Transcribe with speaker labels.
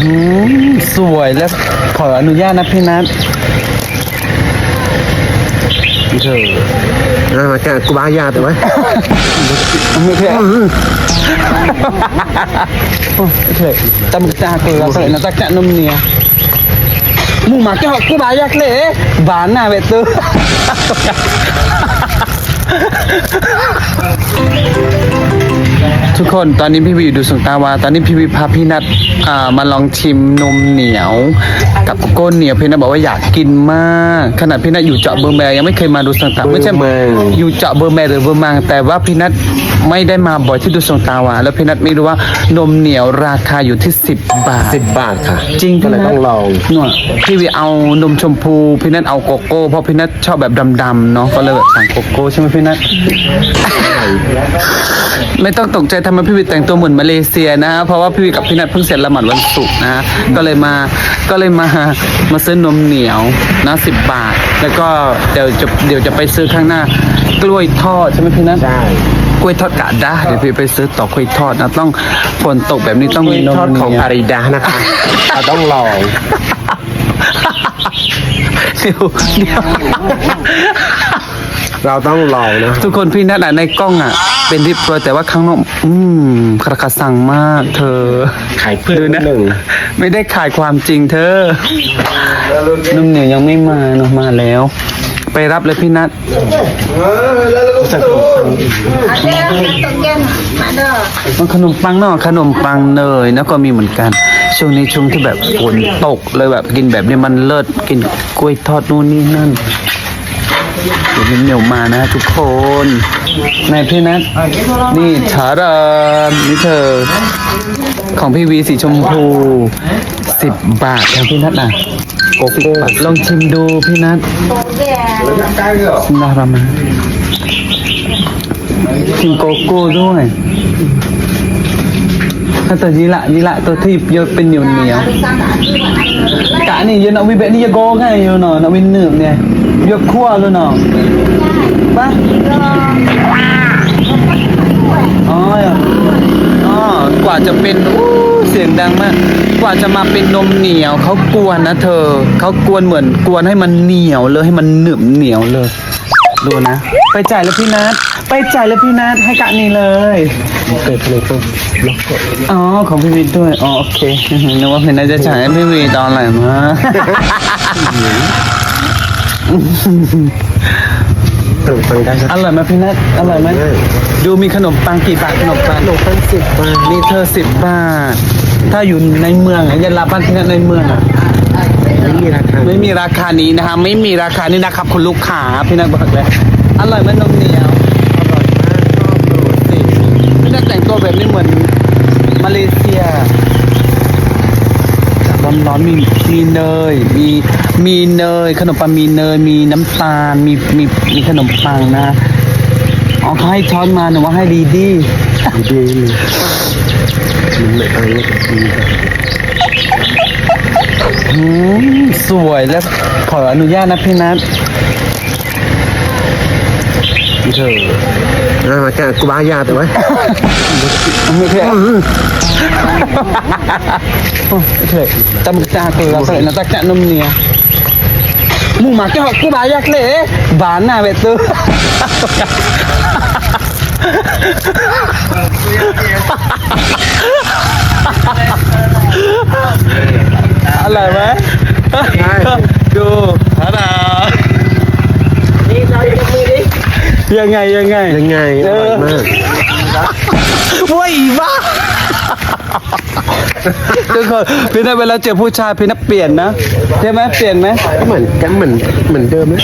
Speaker 1: อืมสวยแล้วขออนุญาตนะพี่นัทเธอ
Speaker 2: อ่าแกกูบ้ายาแต่ว่า
Speaker 1: ไม่เคยโอ้ไม่เคยตำตาเกลือใส่น้ำตาแกะนมเนียมึงมาแค่หอกกูบายักเลยบานหน้าเวตุ ทุกคนตอนนี้พี่วีดูสุงตาวา ตอนนี้พี่วีพาพี่นัทอ่ามาลองชิมนมเหนียว กับโกโก้เหนียวพี่นัทบอกว่าอยากกินมาก ขนาดพี่นัทอยู่เจาะเบอร์แมร์ยังไม่เคยมาดูสุงตาไม่ใช่
Speaker 2: เบอร์แมร์
Speaker 1: อยู่เจาะเบอร์แมร์หรือเบอร์มังแต่ว่าพี่นัทไม่ได้มาบ่อยที่ดูสุงตาวา แล้วพี่นัทไม่รู้ว่านมเหนียวราคาอยู่ที่ 10 บาท
Speaker 2: สิบบาทค่ะ
Speaker 1: จริง
Speaker 2: ก็เลย
Speaker 1: พี่นัท
Speaker 2: ต้องลอง
Speaker 1: หน่วยพี่วีเอานมชมพูพี่นัทเอาโกโก้เพราะพี่นัทชอบแบบดำๆเนาะก็เลยแบบสั่งโกโก้ใช่ไหมพี่นัท ไม่ต้องตกใจทำไมพี่วีแต่งตัวเหมือนมาเลเซียนะเพราะว่าพี่วีกับพี่นัทเพิ่งเสร็จละหมาดวันศุกร์นะก็เลยมาก็เลยมามาซื้อนมเหนียวนะสิบบาท แล้วก็เดี๋ยวจะเดี๋ยวจะไปซื้อข้างหน้ากล้วยทอดใช่ไหมพี่นัท
Speaker 2: ใช่
Speaker 1: กล้วยทอดกะด้าเดี๋ยวพี่ไปซื้อต่อกล้วยทอดนะต้องฝนตกแบบนี้ต้อง
Speaker 2: กล้
Speaker 1: มี
Speaker 2: วย
Speaker 1: นม
Speaker 2: ทอดของ
Speaker 1: เหนียว
Speaker 2: อาริดานะคะเราต้องลอง
Speaker 1: เดี๋ยวเดี๋ยว
Speaker 2: เราต้องลองนะ
Speaker 1: ทุกคนพี่นัทอะในกล้องอะ เป็นริบรอยแต่ว่าข้างนอกอืมคาราคาสั่งมากเธอ
Speaker 2: ขายเพื่อน
Speaker 1: ดูนะ
Speaker 2: หนึ่ง
Speaker 1: ไม่ได้ขายความจริงเธอ นุ่มเหนียวยังไม่มาเนอะมาแล้ว ไปรับเลยพี่นัทมันขนมปังเนาะขนมปังเนยนะก็มีเหมือนกัน ช่วงนี้ช่วงที่แบบฝนตกเลยแบบกินแบบนี้มันเลิศกินกล้วยทอดนู่นนี่นั่น เดี๋ยวมันเหนียวมานะทุกคนนายพี่นัทนี่ชารามนี่เธอ ของพี่วีสีชมพูสิบบาทครับพี่นัทอะโกโก้ลองชิมดูพี่นัทชิมดารามาชิมโกโก้ด้วยถ้าตัวยีละยีละตัวที่เยอะเป็นเหนียวเหนียว กะนี่เยอะเนาวิเบนี่ยโกง่ายอยู่เนาะนาวินเนึบเนี่ยยกขั้วเลยเนาะป่ะอ๋ออ๋อกว่าจะเป็นอู้เสียงดังมาก กว่าจะมาเป็นนมเหนียวเขากวนนะเธอเขากวนเหมือนกวนให้มันเหนียวเลยให้มันหนึบเหนียวเลย ดูนะ ไปจ่ายแล้วพี่นัทไปจ่ายแล้วพี่นัทให้กะนี่เลย
Speaker 2: เกิดอะไรขึ้นล็อกกด
Speaker 1: อ๋อของพี่วีด้วยอ๋อโอเคนึกว่าพี่น่าจะจ่ายให้พี่วีตอนไหนมา
Speaker 2: ขนมปังได้สัก
Speaker 1: อร่อยไหมพี่นัทอร่อยไหม
Speaker 2: อร่อย
Speaker 1: ดูมีขนมปังกี่บาทขนมปัง
Speaker 2: ขนมปังสิบบาท
Speaker 1: นี่เธอสิบบาท ถ้าอยู่ในเมืองอะยันลาบ้านพี่นัทในเมืองอะ
Speaker 2: ไม่มีราคา
Speaker 1: ไม่มีราคานี้นะคะไม่มีราคานี้นะครับคุณลูกค้าพี่นัทบอกเลยอร่อยไหมนมเหนียวอร่อยมากชอบดูสิพี่นัทแต่งตัวแบบนี้เหมือนมาเลเซียร้อนร้อนๆมีมีเนยมีมีเนย ขนมปังมีเนยมีน้ำตาลมีมีมีขนมปังนะอ๋อเขาให้ช้อนมาหนูว่าให้ดีดี
Speaker 2: ดีเลยมันเหมือนอะไรกับดีแบบ
Speaker 1: อืม สวยแล้วขออนุญาตนะพี่นัทเธอ
Speaker 2: อ่าแกกูบ้ายาแต่ว่า
Speaker 1: ไม่เคยโอ้ไม่เคยตำตาเกลือใส่น้ำตาแกะนมเนียมึงมาแค่หอกกูบายักเลยบานหน้าเวตุ อร่อยไหมดูฮารายังไงยังไง
Speaker 2: ยังไงอร่อยมาก
Speaker 1: ว้ยอีบ้าทุกคนพี่นัทเวลาเจอผู้ชายพี่นัทเปลี่ยนนะใช่ไหมเปลี่ยนไหม
Speaker 2: ก็เหมือนกันเหมือนเหมือนเดิมไหม